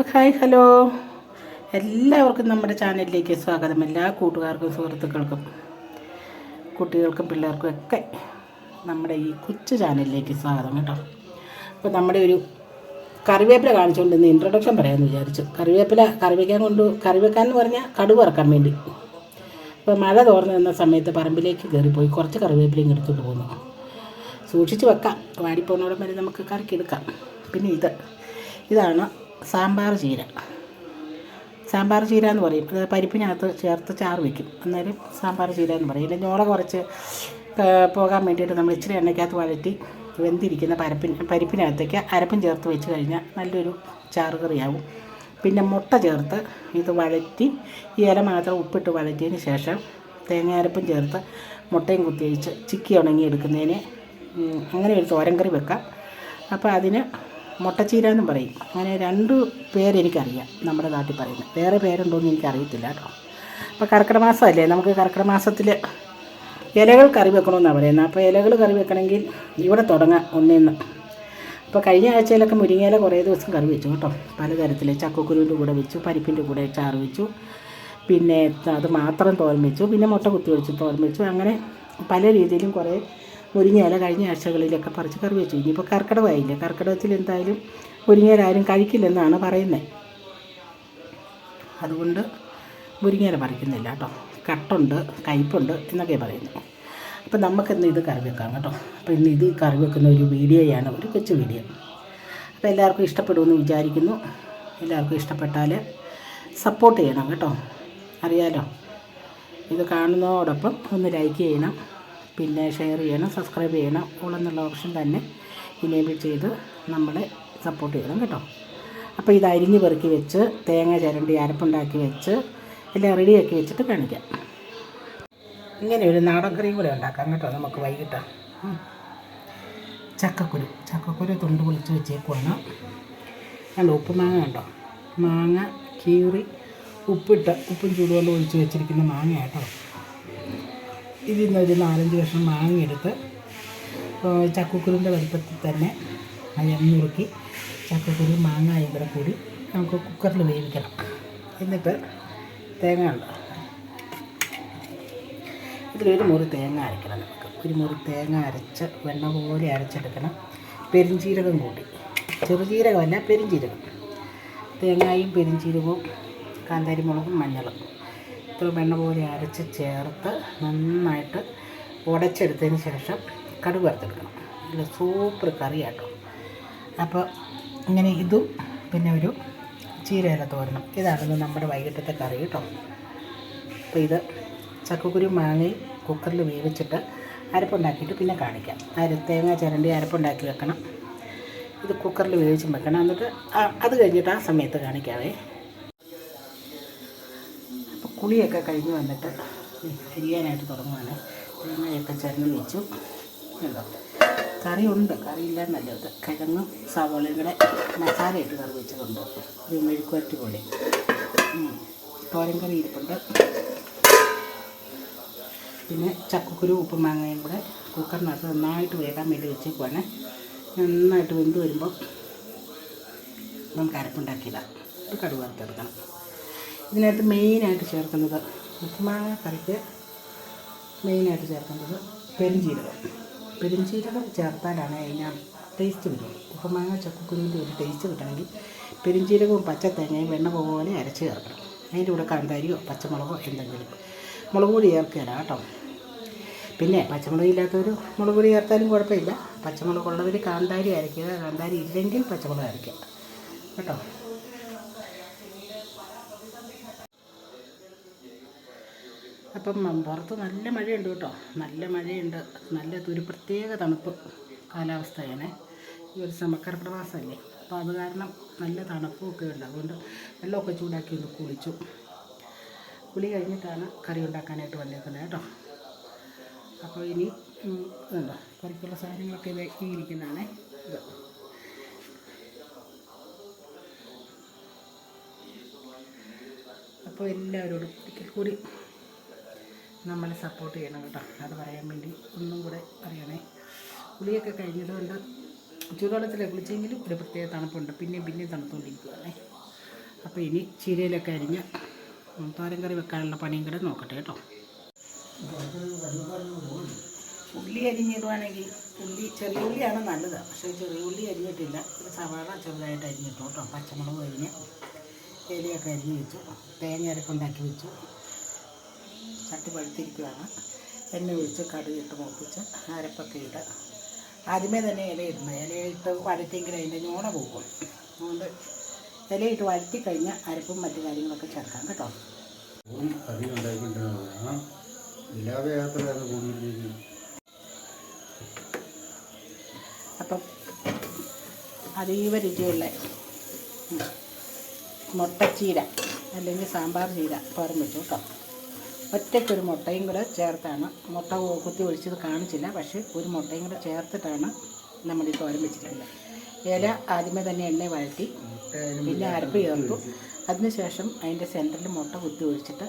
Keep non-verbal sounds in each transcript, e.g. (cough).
അപ്പോൾ hi hello. എല്ലാവർക്കും നമ്മുടെ ചാനലിലേക്ക് സ്വാഗതം. എല്ലാ കൂട്ടുകാർക്കും സുഹൃത്തുക്കൾക്കും കുട്ടികൾക്കും പിള്ളേർക്കും ഒക്കെ നമ്മുടെ ഈ കൊച്ചു ചാനലിലേക്ക് സ്വാഗതം കേട്ടോ. അപ്പോൾ നമ്മുടെ ഒരു കറിവേപ്പില കാണിച്ചുകൊണ്ട് ഇന്ന് ഇൻട്രൊഡക്ഷൻ പറയാമെന്ന് വിചാരിച്ചു. കറിവേപ്പില കറി വയ്ക്കാൻ കൊണ്ട് കറി വെക്കാൻ എന്ന് പറഞ്ഞാൽ കടുവ് ഇറക്കാൻ വേണ്ടി. അപ്പോൾ മഴ തോർന്നു നിന്ന സമയത്ത് പറമ്പിലേക്ക് കയറിപ്പോയി കുറച്ച് കറിവേപ്പിലയും എടുത്തുകൊണ്ട് പോന്നു. സൂക്ഷിച്ച് വെക്കാം. വാടിപ്പോന്നോടം വരെ നമുക്ക് കറിക്കെടുക്കാം പിന്നെ ഇത്. ഇതാണ് സാമ്പാർ ചീര. സാമ്പാർ ചീര എന്ന് പറയും. അത് പരിപ്പിനകത്ത് ചേർത്ത് ചാറ് വയ്ക്കും അന്നേരം സാമ്പാർ ചീര എന്ന് പറയും. ഇല്ലെങ്കിൽ ഞോള കുറച്ച് പോകാൻ വേണ്ടിയിട്ട് നമ്മൾ ഇച്ചിരി എണ്ണയ്ക്കകത്ത് വഴറ്റി വെന്തിരിക്കുന്ന പരപ്പിൻ പരിപ്പിനകത്തേക്ക് അരപ്പും ചേർത്ത് വെച്ച് കഴിഞ്ഞാൽ നല്ലൊരു ചാറ് കറിയാവും. പിന്നെ മുട്ട ചേർത്ത് ഇത് വഴറ്റി ഈ ഇല മാത്രം ഉപ്പിട്ട് വഴറ്റിയതിന് ശേഷം തേങ്ങ അരപ്പും ചേർത്ത് മുട്ടയും കുത്തിയഴിച്ച് ചിക്കി ഉണങ്ങി എടുക്കുന്നതിന് ഉം, അങ്ങനെ ഒരു തോരൻ കറി വെക്കാം. അപ്പോൾ അതിന് മുട്ടച്ചീര എന്നും പറയും. അങ്ങനെ രണ്ട് പേരെനിക്കറിയാം നമ്മുടെ നാട്ടിൽ പറയുന്നത്. വേറെ പേരുണ്ടോയെന്ന് എനിക്കറിയത്തില്ല കേട്ടോ. അപ്പോൾ കർക്കിടക മാസമല്ലേ നമുക്ക് കർക്കിട മാസത്തിൽ ഇലകൾ കറി വെക്കണമെന്നാണ് പറയുന്നത്. അപ്പോൾ ഇലകൾ കറി വെക്കണമെങ്കിൽ ഇവിടെ തുടങ്ങാം ഒന്നേന്ന്. അപ്പോൾ കഴിഞ്ഞ ആഴ്ചയിലൊക്കെ മുരിങ്ങയില കുറേ ദിവസം കറി വെച്ചു കേട്ടോ. പലതരത്തിൽ ചക്കക്കുരുവിന്റെ കൂടെ വെച്ചു പരിപ്പിന്റെ കൂടെ ചാറ് വെച്ചു. പിന്നെ അത് മാത്രം തോരൻ വെച്ചു. പിന്നെ മുട്ട കുത്തി വെച്ചു തോരൻ വെച്ചു. അങ്ങനെ പല രീതിയിലും കുറേ മുരിങ്ങയില കഴിഞ്ഞ ആഴ്ചകളിലൊക്കെ പറിച്ച് കറി വെച്ചു. ഇനിയിപ്പോൾ കർക്കിടകമായില്ലേ കർക്കിടകത്തിൽ എന്തായാലും മുരിങ്ങയില ആരും കഴിക്കില്ലെന്നാണ് പറയുന്നത് അതുകൊണ്ട് മുരിങ്ങയില പറിക്കുന്നില്ല കേട്ടോ. കട്ടുണ്ട് കയ്പുണ്ട് എന്നൊക്കെ പറയുന്നു. അപ്പോൾ നമുക്കിന്ന് ഇത് കറി വെക്കാം കേട്ടോ. അപ്പോൾ ഇന്ന് ഇത് കറി വെക്കുന്ന ഒരു വീഡിയോയാണ് ഒരു കൊച്ചു വീഡിയോ. അപ്പോൾ എല്ലാവർക്കും ഇഷ്ടപ്പെടുമെന്ന് വിചാരിക്കുന്നു. എല്ലാവർക്കും ഇഷ്ടപ്പെട്ടാൽ സപ്പോർട്ട് ചെയ്യണം കേട്ടോ. അറിയാലോ? ഇത് കാണുന്നതോടൊപ്പം ഒന്ന് ലൈക്ക് ചെയ്യണം. പിന്നെ ഷെയർ ചെയ്യണം സബ്സ്ക്രൈബ് ചെയ്യണം ഓളെന്നുള്ള ഓപ്ഷൻ തന്നെ ഇനേബിൾ ചെയ്ത് നമ്മളെ സപ്പോർട്ട് ചെയ്യണം കേട്ടോ. അപ്പോൾ ഇത് അരിഞ്ഞ് പെറുക്കി വെച്ച് തേങ്ങ ചിരണ്ടി അരപ്പുണ്ടാക്കി വെച്ച് എല്ലാം റെഡിയാക്കി വെച്ചിട്ട് കാണിക്കാം. ഇങ്ങനെ ഒരു നാടൻ കറിയും കൂടെ ഉണ്ടാക്കാം കേട്ടോ നമുക്ക് വൈകിട്ട്. ചക്കക്കുരു. ചക്കക്കുരു തൊണ്ട് പൊളിച്ച് വെച്ചേക്കുവാണ്. കണ്ടോ ഉപ്പ് മാങ്ങ ഉണ്ടോ മാങ്ങ കീറി ഉപ്പിട്ട് ഉപ്പും ചൂടുവെള്ളം ഒഴിച്ച് വെച്ചിരിക്കുന്ന മാങ്ങ കേട്ടോ. ഇതിൽ നിന്ന് ഒരു നാലഞ്ച് കഷ്ണം മാങ്ങയെടുത്ത് ചക്കക്കുരുവിന്റെ വലിപ്പത്തിൽ തന്നെ നുറുക്കി ചക്കക്കുരു മാങ്ങയും കൂടെ കൂടി നമുക്ക് കുക്കറിൽ വേവിക്കണം. എന്നിട്ട് തേങ്ങ ഉണ്ട് ഇതിലൊരു മുറി തേങ്ങ അരയ്ക്കണം നമുക്ക്. ഒരു മുറി തേങ്ങ അരച്ച് വെണ്ണ പോലെ അരച്ചെടുക്കണം. പെരിഞ്ചീരകം കൂട്ടി. ചെറുജീരകമല്ല പെരിഞ്ചീരകം. തേങ്ങയും പെരിഞ്ചീരകവും കാന്താരി മുളകും മഞ്ഞളും. വെണ്ണ പോലെ അരച്ച് ചേർത്ത് നന്നായിട്ട് ഉടച്ചെടുത്തതിന് ശേഷം കടുക് വറുത്തെടുക്കണം. നല്ല സൂപ്പർ കറിയാട്ടോ. അപ്പോൾ ഇങ്ങനെ ഇതും പിന്നെ ഒരു ചീരയില തോരണം ഇതാണ് നമ്മുടെ വൈകിട്ടത്തെ കറി കേട്ടോ. അപ്പോൾ ഇത് ചക്കക്കുരു മാങ്ങയും കുക്കറിൽ വേവിച്ചിട്ട് അരപ്പുണ്ടാക്കിയിട്ട് പിന്നെ കാണിക്കാം. അര തേങ്ങ ചിരണ്ടി അരപ്പുണ്ടാക്കി വെക്കണം. ഇത് കുക്കറിൽ വേവിച്ചും വെക്കണം. എന്നിട്ട് അത് കഴിഞ്ഞിട്ട് ആ സമയത്ത് കാണിക്കാവേ. കുളിയൊക്കെ കഴിഞ്ഞ് വന്നിട്ട് അരിയാനായിട്ട് തുടങ്ങുവാണ്. തേങ്ങയൊക്കെ ചരഞ്ഞ് വെച്ചു. കേട്ടോ കറി ഉണ്ട് കറിയില്ല നല്ലത് കിഴങ്ങും സവോളയും കൂടെ മസാല ഇട്ട് കറി വെച്ചതുണ്ട് ഒരു മെഴുക്കുവരട്ടി പോലെ തോരൻ കറി ഇരിപ്പുണ്ട്. പിന്നെ ചക്കക്കുരു ഉപ്പും മാങ്ങയും കൂടെ കുക്കറിനകത്ത് നന്നായിട്ട് വേകാൻ വേണ്ടി വെച്ചേക്കുവാണ്. നന്നായിട്ട് വെന്ത് വരുമ്പോൾ നമുക്ക് അരപ്പുണ്ടാക്കിയിടാം. ഒരു കടുക് വറുത്തെടുക്കണം. ഇതിനകത്ത് മെയിനായിട്ട് ചേർക്കുന്നത് ഉപ്പുമാങ്ങ കറിക്ക് മെയിനായിട്ട് ചേർക്കുന്നത് പെരിഞ്ചീരകം പെരിഞ്ചീരകം ചേർത്താലാണ് അതിന് ടേസ്റ്റ് വരും ഉപ്പുമാങ്ങ ചക്കക്കുരുവിന്റെ ഒരു ടേസ്റ്റ് കിട്ടണമെങ്കിൽ പെരിഞ്ചീരകവും പച്ചത്തേങ്ങയും വെണ്ണ പോലെ അരച്ച് ചേർക്കണം. അതിന്റെ കൂടെ കാന്താരിയോ പച്ചമുളകോ എന്തെങ്കിലും. മുളക് പൊടി ചേർക്കുകയില്ല കേട്ടോ. പിന്നെ പച്ചമുളക് ഇല്ലാത്തവർ മുളക് പൊടി ചേർത്താലും കുഴപ്പമില്ല. പച്ചമുളക് ഉള്ളവർ കാന്താരി അരയ്ക്കുക. കാന്താരി ഇല്ലെങ്കിൽ പച്ചമുളക് അരയ്ക്കുക. കേട്ടോ? അപ്പം പുറത്ത് നല്ല മഴയുണ്ട് കേട്ടോ. നല്ല മഴയുണ്ട്. നല്ല ഒരു പ്രത്യേക തണുപ്പ് കാലാവസ്ഥയാണ്. ഈ ഒരു സമക്കർക്കിട അപ്പം അത് കാരണം നല്ല തണുപ്പൊക്കെ ഉണ്ട്. അതുകൊണ്ട് വെള്ളമൊക്കെ ചൂടാക്കി ഒന്ന് കുളിച്ചു. കുളി കഴിഞ്ഞിട്ടാണ് കറി ഉണ്ടാക്കാനായിട്ട് വന്നേക്കുന്നത് കേട്ടോ. അപ്പോൾ ഇനി ഇതുണ്ടോ? കറിക്കുള്ള സാധനങ്ങളൊക്കെ ഇത് ഇത്. അപ്പോൾ എല്ലാവരോടും ഒരിക്കൽ കൂടി നമ്മളെ സപ്പോർട്ട് ചെയ്യണം കേട്ടോ. അത് പറയാൻ വേണ്ടി ഒന്നും കൂടെ പറയണേ. കുളിയൊക്കെ കഴിഞ്ഞതുകൊണ്ട് ചൂടുവെള്ളത്തിലെ കുളിച്ചെങ്കിലും ഒരു പ്രത്യേക തണുപ്പുണ്ട്. പിന്നെയും പിന്നെയും തണുത്തുകൊണ്ടിരിക്കുകയാണേ അപ്പോൾ ഇനി ചീരയിലൊക്കെ അരിഞ്ഞ് തോരൻ കറി വെക്കാനുള്ള പണിയും കൂടെ നോക്കട്ടെ കേട്ടോ. ഉള്ളി അരിഞ്ഞിടുവാണെങ്കിൽ ഉള്ളി ചെറിയ ഉള്ളിയാണ് നല്ലത്. പക്ഷേ ചെറിയ ഉള്ളി അരിഞ്ഞിട്ടില്ല. ഒരു സവാള ചെറുതായിട്ട് അരിഞ്ഞിട്ടു കേട്ടോ. പച്ചമുളക് അരിഞ്ഞ് ഇലയൊക്കെ അരിഞ്ഞ് വെച്ചു. തേങ്ങ അരക്കുണ്ടാക്കി വെച്ചു. ചട്ടി പഴുത്തിരിക്കുകയാണ് എണ്ണ ഒഴിച്ച് കടുകിട്ട് മൂപ്പിച്ച് അരപ്പൊക്കെ ഇട്ട് ആദ്യമേ തന്നെ ഇല ഇടണം. ഇലയിട്ട് വഴറ്റിയെങ്കിൽ അതിന്റെ ഞോണ പോകും. അതുകൊണ്ട് ഇലയിട്ട് വഴറ്റി കഴിഞ്ഞാൽ അരപ്പും മറ്റു കാര്യങ്ങളൊക്കെ ചേർക്കാം കേട്ടോ. കറി ഉണ്ടാക്കിക്കൊണ്ടിരുന്നതാണ് ഇല്ലാതെ യാത്രയാണ് കൂടുതലേക്ക് അപ്പം അതീവ രുചിയുള്ള മുട്ടച്ചീര അല്ലെങ്കിൽ സാമ്പാർ ചീര പറഞ്ഞു വെച്ചു കേട്ടോ. ഒറ്റയ്ക്കൊരു മുട്ടയും കൂടെ ചേർത്താണ്. മുട്ട കുത്തി ഒഴിച്ചത് കാണിച്ചില്ല. പക്ഷേ ഒരു മുട്ടയും കൂടെ ചേർത്തിട്ടാണ് നമ്മൾ ഈ തോരൻ വെച്ചിട്ടുള്ളത് ഇല ആദ്യമേ തന്നെ എണ്ണ വഴറ്റി പിന്നെ അരപ്പ് ചേർത്തു. അതിനുശേഷം അതിന്റെ സെന്ററിൽ മുട്ട കുത്തി ഒഴിച്ചിട്ട്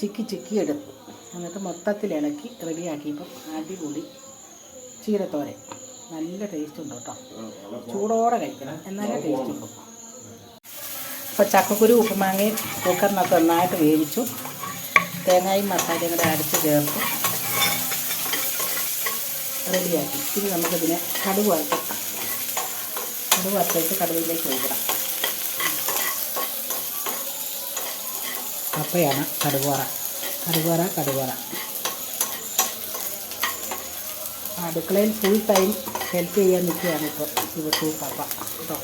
ചിക്കി ചിക്കി എടുത്തു എന്നിട്ട് മൊത്തത്തിൽ ഇളക്കി റെഡിയാക്കിയപ്പം അടിപൊളി ചീരത്തോരൻ നല്ല ടേസ്റ്റ് ഉണ്ട് കേട്ടോ. ചൂടോടെ കഴിക്കണം. എന്നാലേ ടേസ്റ്റ് ഉള്ളൂ. അപ്പോൾ ചക്കക്കുരു ഉപ്പുമാങ്ങയും കുക്കറിനകത്ത് നന്നായിട്ട് വേവിച്ചു. തേങ്ങയും മസാലയും കൂടെ അരച്ച് ചേർത്ത് റെഡിയാക്കി. ഇനി നമുക്കിതിനെ കടുക് വറുത്തെടുക്കാം കടുക് വറുത്തേക്ക് കടുവിലേക്ക് ഒഴിക്കണം. കപ്പയാണ് കടുവറ. കടുവറ കടുവറ. അടുക്കളയിൽ ഫുൾ ടൈം ഹെൽപ്പ് ചെയ്യാൻ നിൽക്കുകയാണ് ഇപ്പോൾ ശിവസു പപ്പ. കേട്ടോ?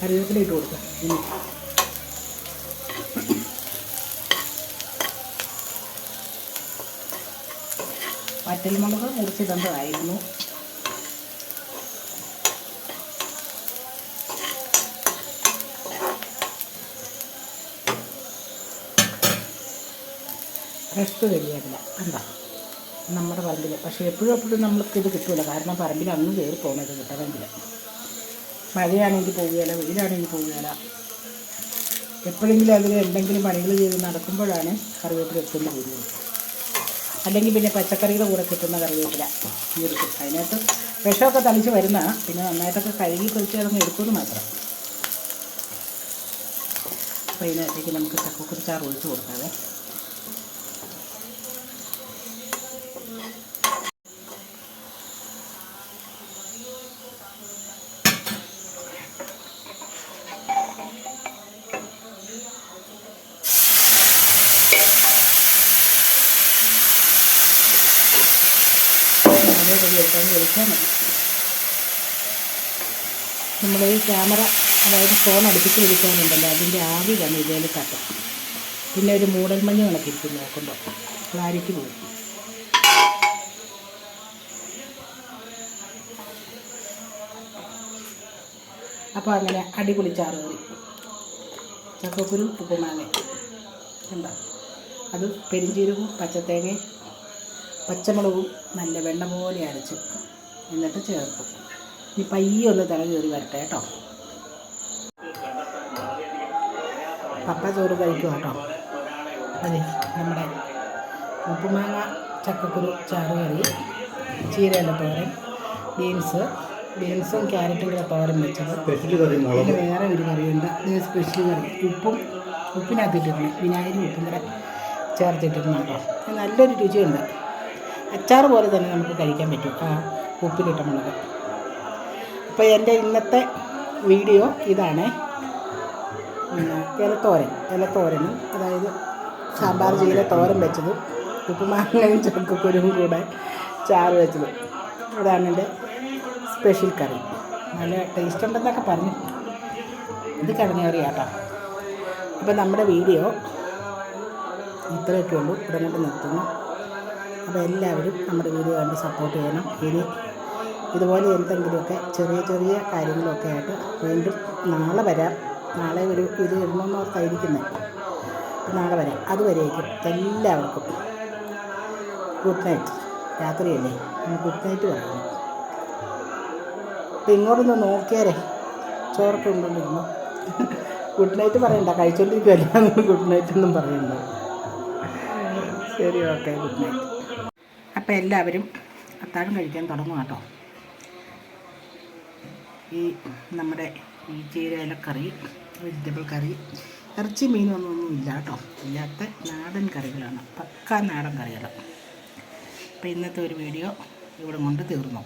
കറിവേപ്പില ഇട്ട് കൊടുക്കുക വറ്റൽമുളക് മുറിച്ചിടേണ്ടതായിരുന്നു റെസ്റ്റ് കഴിയാറില്ല എന്താ നമ്മുടെ പറമ്പിൽ പക്ഷേ എപ്പോഴും എപ്പോഴും നമ്മൾക്ക് ഇത് കിട്ടില്ല കാരണം പറമ്പിൽ അന്ന് കയറി പോകുന്നത് കിട്ടണമെങ്കിൽ മഴയാണെങ്കിൽ പോവുകയില്ല വെയിലാണെങ്കിൽ പോവുകയില്ല എപ്പോഴെങ്കിലും അതിൽ എന്തെങ്കിലും പണികൾ ചെയ്ത് നടക്കുമ്പോഴാണ് കറിവേപ്പില എത്തുന്നത് വരുന്നത് അല്ലെങ്കിൽ പിന്നെ പച്ചക്കറിയുടെ കൂടെ കിട്ടുന്ന കറിവേപ്പില. എടുക്കും അതിനകത്ത് വിഷമൊക്കെ തളിച്ച് വരുന്ന പിന്നെ നന്നായിട്ടൊക്കെ കഴുകി പൊളിച്ച് കിടന്ന് എടുക്കുമെന്ന് മാത്രം. അപ്പോൾ ഇതിനകത്തേക്ക് നമുക്ക് ചക്കക്കുരിച്ചാറ് ഒഴിച്ച് കൊടുക്കാവേ. വഴി വിളിച്ചാൽ മതി. നമ്മൾ ഈ ക്യാമറ അതായത് ഫോൺ അടുപ്പിച്ച് വിളിക്കാനുണ്ടല്ലോ അതിന്റെ ആവി വന്ന് ഇതേൽ തട്ടും. പിന്നെ ഒരു മൂടൽ മഞ്ഞ് കണക്കിരിക്കും നോക്കുമ്പോൾ ക്ലാരിറ്റി പോകും അപ്പോൾ അങ്ങനെ അടിപൊളി ചാറ് കറി ചക്കക്കുരു ഉപ്പുമാങ്ങ. എന്താ അത് പെരിഞ്ചീരകവും പച്ചത്തേങ്ങയും പച്ചമുളകും നല്ല വെണ്ണ പോലെ അരച്ച് എന്നിട്ട് ചേർക്കും. ഇനി പയ്യെ ഒന്ന് തിള കയറി വരട്ടെ കേട്ടോ. പപ്പ ചോറ് കഴിക്കും കേട്ടോ. അതെ നമ്മുടെ ഉപ്പുമാങ്ങ ചക്കക്കുരു ചാറ് കറി ചീരയുടെ തോരൻ ബീൻസ് ബീൻസും ക്യാരറ്റും കൂടെ തോരൻ വെച്ചത്. പിന്നെ വേറെ ഒരു കറിയുണ്ട് ഇത് സ്പെഷ്യൽ കറി. ഉപ്പും ഉപ്പിനകത്തിട്ടിരുന്നു വിനാഗിരി ഉപ്പും കൂടെ ചേർത്തിട്ടിരുന്നു കേട്ടോ. നല്ലൊരു രുചിയുണ്ട്. അച്ചാർ പോലെ തന്നെ നമുക്ക് കഴിക്കാൻ പറ്റും. ആ ഉപ്പിലിട്ട മുളക്. അപ്പോൾ എന്റെ ഇന്നത്തെ വീഡിയോ ഇതാണ്. ഇലത്തോരൻ ഇലത്തോരനും അതായത് സാമ്പാർ ചെയ്ത തോരൻ വെച്ചതും ഉപ്പുമാങ്ങയും ചക്കക്കുരും കൂടെ ചാറ് വെച്ചതും. അതാണ് എന്റെ സ്പെഷ്യൽ കറി. നല്ല ടേസ്റ്റ് ഉണ്ടെന്നൊക്കെ പറഞ്ഞു. ഇത് കിഴങ്ങേറി കറിയാട്ടോ അപ്പോൾ നമ്മുടെ വീഡിയോ ഇത്രയൊക്കെ ഉള്ളൂ. ഇവിടെ കൊണ്ട് നിർത്തുന്നു. അപ്പോൾ എല്ലാവരും നമ്മുടെ വീഡിയോ കണ്ട് സപ്പോർട്ട് ചെയ്യണം. ഇനി ഇതുപോലെ എന്തെങ്കിലുമൊക്കെ ചെറിയ ചെറിയ കാര്യങ്ങളൊക്കെ ആയിട്ട് വീണ്ടും നാളെ വരാം. നാളെ ഒരു ഇത് ഇടണമെന്ന് ഓർത്തായിരിക്കുന്നത് നാളെ വരാം. അതുവരേക്കും എല്ലാവർക്കും ഗുഡ് നൈറ്റ് രാത്രിയല്ലേ? ഗുഡ് നൈറ്റ് പറയുന്നു അപ്പം ഇങ്ങോട്ടൊന്ന് നോക്കിയാലേ ചോറൊക്കെ ഉണ്ടോണ്ടിരുന്നു ഗുഡ് (laughs) നൈറ്റ് പറയണ്ട. കഴിച്ചോണ്ടിരിക്കുമല്ല ഗുഡ് (laughs) നൈറ്റ് ഒന്നും പറയണ്ട. (laughs) ശരി ഓക്കെ ഗുഡ് നൈറ്റ് അപ്പോൾ എല്ലാവരും അത്താഴം കഴിക്കാൻ തുടങ്ങും കേട്ടോ. ഈ നമ്മുടെ ഈ ചീരയിലക്കറി വെജിറ്റബിൾ കറി ഇറച്ചി മീനൊന്നും ഇല്ല കേട്ടോ. ഇല്ലാത്ത നാടൻ കറികളാണ് പക്ക നാടൻ കറികൾ അപ്പോൾ ഇന്നത്തെ ഒരു വീഡിയോ ഇവിടെ കൊണ്ട് തീർന്നു.